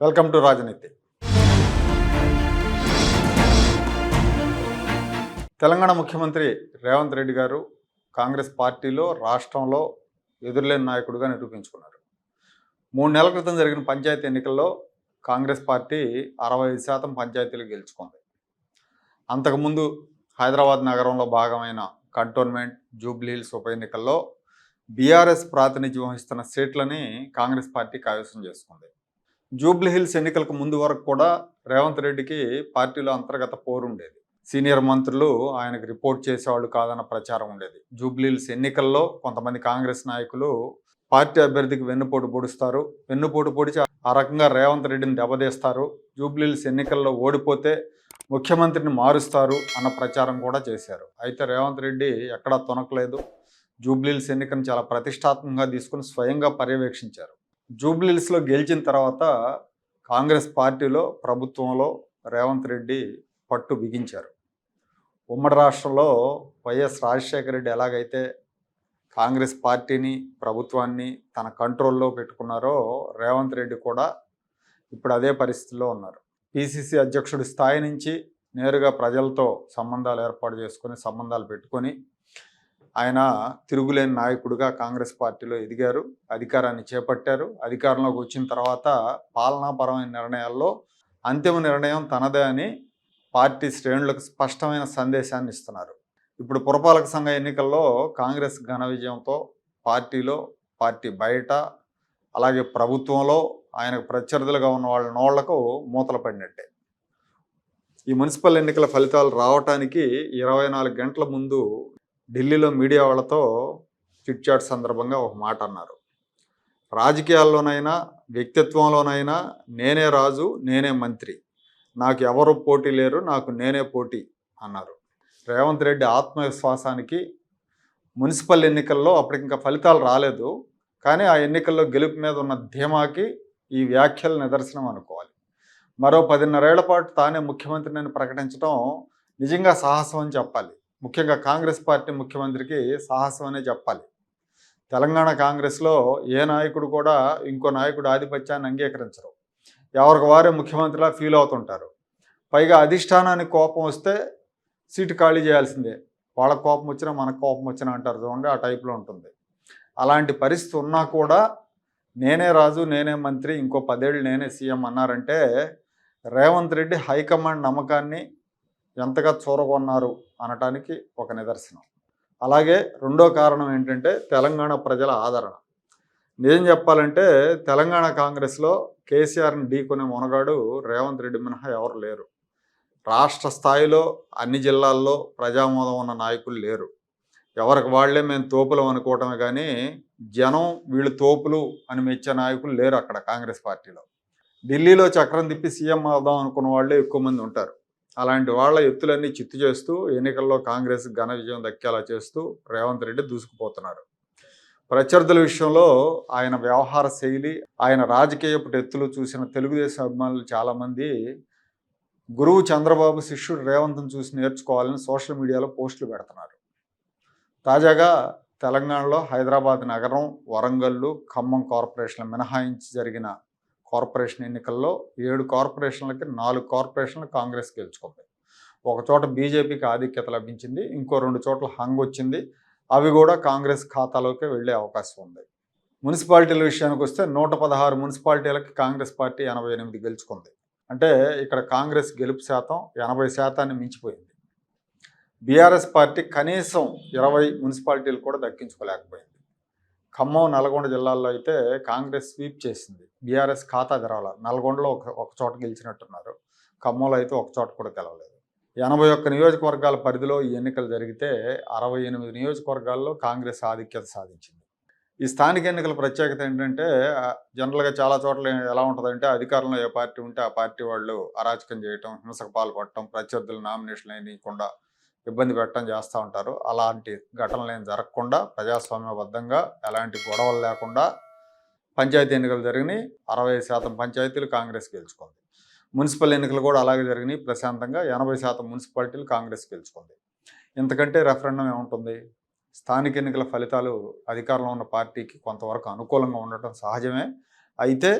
Welcome to రాజనీతి. తెలంగాణ ముఖ్యమంత్రి రేవంత్ రెడ్డి గారు కాంగ్రెస్ పార్టీలో రాష్ట్రంలో ఎదురులేని నాయకుడిగా నిరూపించుకున్నారు. మూడు నెలల క్రితం జరిగిన పంచాయతీ ఎన్నికల్లో కాంగ్రెస్ పార్టీ అరవై ఐదు శాతం పంచాయతీలు గెలుచుకుంది. అంతకుముందు హైదరాబాద్ నగరంలో భాగమైన కంటోన్మెంట్ జూబ్లీహిల్స్ ఉప ఎన్నికల్లో బీఆర్ఎస్ ప్రాతినిధ్యం వహిస్తున్న సీట్లని కాంగ్రెస్ పార్టీ కైవసం చేసుకుంది. జూబ్లీ హిల్స్ ఎన్నికలకు ముందు వరకు కూడా రేవంత్ రెడ్డికి పార్టీలో అంతర్గత పోరు ఉండేది. సీనియర్ మంత్రులు ఆయనకు రిపోర్ట్ చేసేవాళ్ళు కాదన్న ప్రచారం ఉండేది. జూబ్లీ హిల్స్ ఎన్నికల్లో కొంతమంది కాంగ్రెస్ నాయకులు పార్టీ అభ్యర్థికి వెన్నుపోటు పొడుస్తారు. వెన్నుపోటు పొడిచి ఆ రకంగా రేవంత్ రెడ్డిని దెబ్బతీస్తారు. జూబ్లీ హిల్స్ ఎన్నికల్లో ఓడిపోతే ముఖ్యమంత్రిని మారుస్తారు అన్న ప్రచారం కూడా చేశారు. అయితే రేవంత్ రెడ్డి ఎక్కడా తొనకలేదు. జూబ్లీహిల్స్ ఎన్నికను చాలా ప్రతిష్టాత్మకంగా తీసుకుని స్వయంగా పర్యవేక్షించారు. జూబ్లీస్లో గెలిచిన తర్వాత కాంగ్రెస్ పార్టీలో ప్రభుత్వంలో రేవంత్ రెడ్డి పట్టు బిగించారు. ఉమ్మడి రాష్ట్రంలో వైఎస్ రాజశేఖర రెడ్డి ఎలాగైతే కాంగ్రెస్ పార్టీని ప్రభుత్వాన్ని తన కంట్రోల్లో పెట్టుకున్నారో రేవంత్ రెడ్డి కూడా ఇప్పుడు అదే పరిస్థితిలో ఉన్నారు. పిసిసి అధ్యక్షుడి స్థాయి నుంచి నేరుగా ప్రజలతో సంబంధాలు ఏర్పాటు చేసుకొని సంబంధాలు పెట్టుకొని ఆయన తిరుగులేని నాయకుడిగా కాంగ్రెస్ పార్టీలో ఎదిగారు అధికారాన్ని చేపట్టారు. అధికారంలోకి వచ్చిన తర్వాత పాలనాపరమైన నిర్ణయాల్లో అంతిమ నిర్ణయం తనదే అని పార్టీ శ్రేణులకు స్పష్టమైన సందేశాన్ని ఇస్తున్నారు. ఇప్పుడు పురపాలక సంఘ ఎన్నికల్లో కాంగ్రెస్ ఘన విజయంతో పార్టీలో పార్టీ బయట అలాగే ప్రభుత్వంలో ఆయనకు ప్రత్యర్థులుగా ఉన్న వాళ్ళ నోళ్ళకు మూతలు పడినట్టే. ఈ మున్సిపల్ ఎన్నికల ఫలితాలు రావటానికి ఇరవై నాలుగు గంటల ముందు ఢిల్లీలో మీడియా వాళ్ళతో చిట్చాట్ సందర్భంగా ఒక మాట అన్నారు. రాజకీయాల్లోనైనా వ్యక్తిత్వంలోనైనా నేనే రాజు నేనే మంత్రి. నాకు ఎవరు పోటీ లేరు నాకు నేనే పోటీ అన్నారు. రేవంత్ రెడ్డి ఆత్మవిశ్వాసానికి మున్సిపల్ ఎన్నికల్లో అప్పటికి ఇంకా ఫలితాలు రాలేదు. కానీ ఆ ఎన్నికల్లో గెలుపు మీద ఉన్న ధీమాకి ఈ వ్యాఖ్యలు నిదర్శనం అనుకోవాలి. మరో పదిన్నరేళ్ళ పాటు తానే ముఖ్యమంత్రిని ప్రకటించడం నిజంగా సాహసం అని చెప్పాలి. ముఖ్యంగా కాంగ్రెస్ పార్టీ ముఖ్యమంత్రికి సాహసం అనే చెప్పాలి. తెలంగాణ కాంగ్రెస్లో ఏ నాయకుడు కూడా ఇంకో నాయకుడు ఆధిపత్యాన్ని అంగీకరించరు. ఎవరికి వారే ముఖ్యమంత్రిలా ఫీల్ అవుతుంటారు. పైగా అధిష్టానానికి కోపం వస్తే సీటు ఖాళీ చేయాల్సిందే. వాళ్ళ కోపం వచ్చినా మనకు కోపం వచ్చినా అంటారు చూడండి ఆ టైప్లో ఉంటుంది. అలాంటి పరిస్థితి ఉన్నా కూడా నేనే రాజు నేనే మంత్రి ఇంకో పదేళ్ళు నేనే సీఎం అన్నారంటే రేవంత్ రెడ్డి హైకమాండ్ నమ్మకాన్ని ఎంతగా చూరగొన్నారు అనటానికి ఒక నిదర్శనం. అలాగే రెండో కారణం ఏంటంటే తెలంగాణ ప్రజల ఆదరణ. నిజం చెప్పాలంటే తెలంగాణ కాంగ్రెస్లో కేసీఆర్ని ఢీకొనే మునగాడు రేవంత్ రెడ్డి మినహా ఎవరు లేరు. రాష్ట్ర స్థాయిలో అన్ని జిల్లాల్లో ప్రజామోదం ఉన్న నాయకులు లేరు. ఎవరికి వాళ్ళే మేము తోపులం అనుకోవటమే కానీ జనం వీళ్ళు తోపులు అని మెచ్చే నాయకులు లేరు అక్కడ కాంగ్రెస్ పార్టీలో. ఢిల్లీలో చక్రం తిప్పి సీఎం అవుదాం అనుకున్న వాళ్ళే ఎక్కువ మంది ఉంటారు. అలాంటి వాళ్ళ ఎత్తులన్నీ చిత్తు చేస్తూ ఎన్నికల్లో కాంగ్రెస్ ఘన విజయం దక్కేలా చేస్తూ రేవంత్ రెడ్డి దూసుకుపోతున్నారు. ప్రత్యర్థుల విషయంలో ఆయన వ్యవహార శైలి ఆయన రాజకీయపు ఎత్తులు చూసిన తెలుగుదేశం అభిమానులు చాలామంది గురువు చంద్రబాబు శిష్యుడు రేవంత్ను చూసి నేర్చుకోవాలని సోషల్ మీడియాలో పోస్టులు పెడుతున్నారు. తాజాగా తెలంగాణలో హైదరాబాద్ నగరం వరంగల్లు ఖమ్మం కార్పొరేషన్లు మినహాయించి జరిగిన కార్పొరేషన్ ఎన్నికల్లో ఏడు కార్పొరేషన్లకి నాలుగు కార్పొరేషన్లు కాంగ్రెస్ గెలుచుకుంది. ఒక చోట బీజేపీకి ఆధిక్యత లభించింది ఇంకో రెండు చోట్ల హంగ్ వచ్చింది. అవి కూడా కాంగ్రెస్ ఖాతాలోకి వెళ్ళే అవకాశం ఉంది. మున్సిపాలిటీల విషయానికి వస్తే నూట పదహారు మున్సిపాలిటీలకి కాంగ్రెస్ పార్టీ ఎనభై ఎనిమిది గెలుచుకుంది. అంటే ఇక్కడ కాంగ్రెస్ గెలుపు శాతం ఎనభై శాతాన్ని మించిపోయింది. బీఆర్ఎస్ పార్టీ కనీసం ఇరవై మున్సిపాలిటీలు కూడా దక్కించుకోలేకపోయింది. ఖమ్మం నల్గొండ జిల్లాల్లో అయితే కాంగ్రెస్ స్వీప్ చేసింది. బీఆర్ఎస్ ఖాతా తెరవాల? నల్గొండలో ఒక ఒక చోట గెలిచినట్టున్నారు. ఖమ్మంలో అయితే ఒక చోట కూడా గెలవలేదు ఎనభై ఒక్క నియోజకవర్గాల పరిధిలో ఈ ఎన్నికలు జరిగితే అరవై ఎనిమిది నియోజకవర్గాల్లో కాంగ్రెస్ ఆధిక్యత సాధించింది. ఈ స్థానిక ఎన్నికల ప్రత్యేకత ఏంటంటే జనరల్గా చాలా చోట్ల ఎలా ఉంటుందంటే అధికారంలో ఏ పార్టీ ఉంటే ఆ పార్టీ వాళ్ళు అరాచకం చేయటం హింసకు పాల్పడటం ప్రత్యర్థులు నామినేషన్లు వేయకుండా ఇబ్బంది పెట్టడం చేస్తూ ఉంటారు. అలాంటి ఘటనలు ఏం జరగకుండా ప్రజాస్వామ్యబద్ధంగా ఎలాంటి గొడవలు లేకుండా పంచాయతీ ఎన్నికలు జరిగినాయి. అరవై శాతం పంచాయతీలు కాంగ్రెస్ గెలుచుకుంది. మున్సిపల్ ఎన్నికలు కూడా అలాగే జరిగినాయి. ప్రశాంతంగా ఎనభై శాతం మున్సిపాలిటీలు కాంగ్రెస్ గెలుచుకుంది. ఇంతకంటే రెఫరెండం ఏముంటుంది? స్థానిక ఎన్నికల ఫలితాలు అధికారంలో ఉన్న పార్టీకి కొంతవరకు అనుకూలంగా ఉండటం సహజమే. అయితే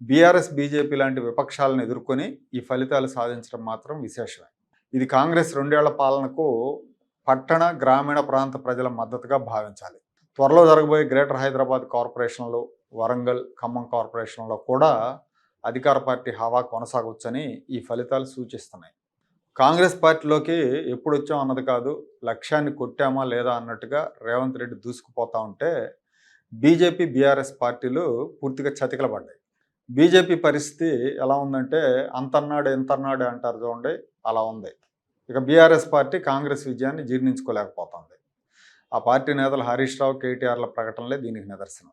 బీఆర్ఎస్ బీజేపీ లాంటి విపక్షాలను ఎదుర్కొని ఈ ఫలితాలు సాధించడం మాత్రం విశేషమే. ఇది కాంగ్రెస్ రెండేళ్ళ పాలనకు పట్టణ గ్రామీణ ప్రాంత ప్రజల మద్దతుగా భావించాలి. త్వరలో జరగబోయే గ్రేటర్ హైదరాబాద్ కార్పొరేషన్లు వరంగల్ ఖమ్మం కార్పొరేషన్లో కూడా అధికార పార్టీ హవా కొనసాగొచ్చని ఈ ఫలితాలు సూచిస్తున్నాయి. కాంగ్రెస్ పార్టీలోకి ఎప్పుడు వచ్చాం అన్నది కాదు లక్ష్యాన్ని కొట్టామా లేదా అన్నట్టుగా రేవంత్ రెడ్డి దూసుకుపోతా ఉంటే బీజేపీ బీఆర్ఎస్ పార్టీలు పూర్తిగా చతికిలబడ్డాయి. బీజేపీ పరిస్థితి ఎలా ఉందంటే అంతర్నాడు ఎంతన్నాడు అంటారు చూడండి అలా ఉంది. ఇక బీఆర్ఎస్ పార్టీ కాంగ్రెస్ విజయాన్ని జీర్ణించుకోలేకపోతుంది. ఆ పార్టీ నేతలు హరీష్ రావు కేటీఆర్ల ప్రకటనలే దీనికి నిదర్శనం.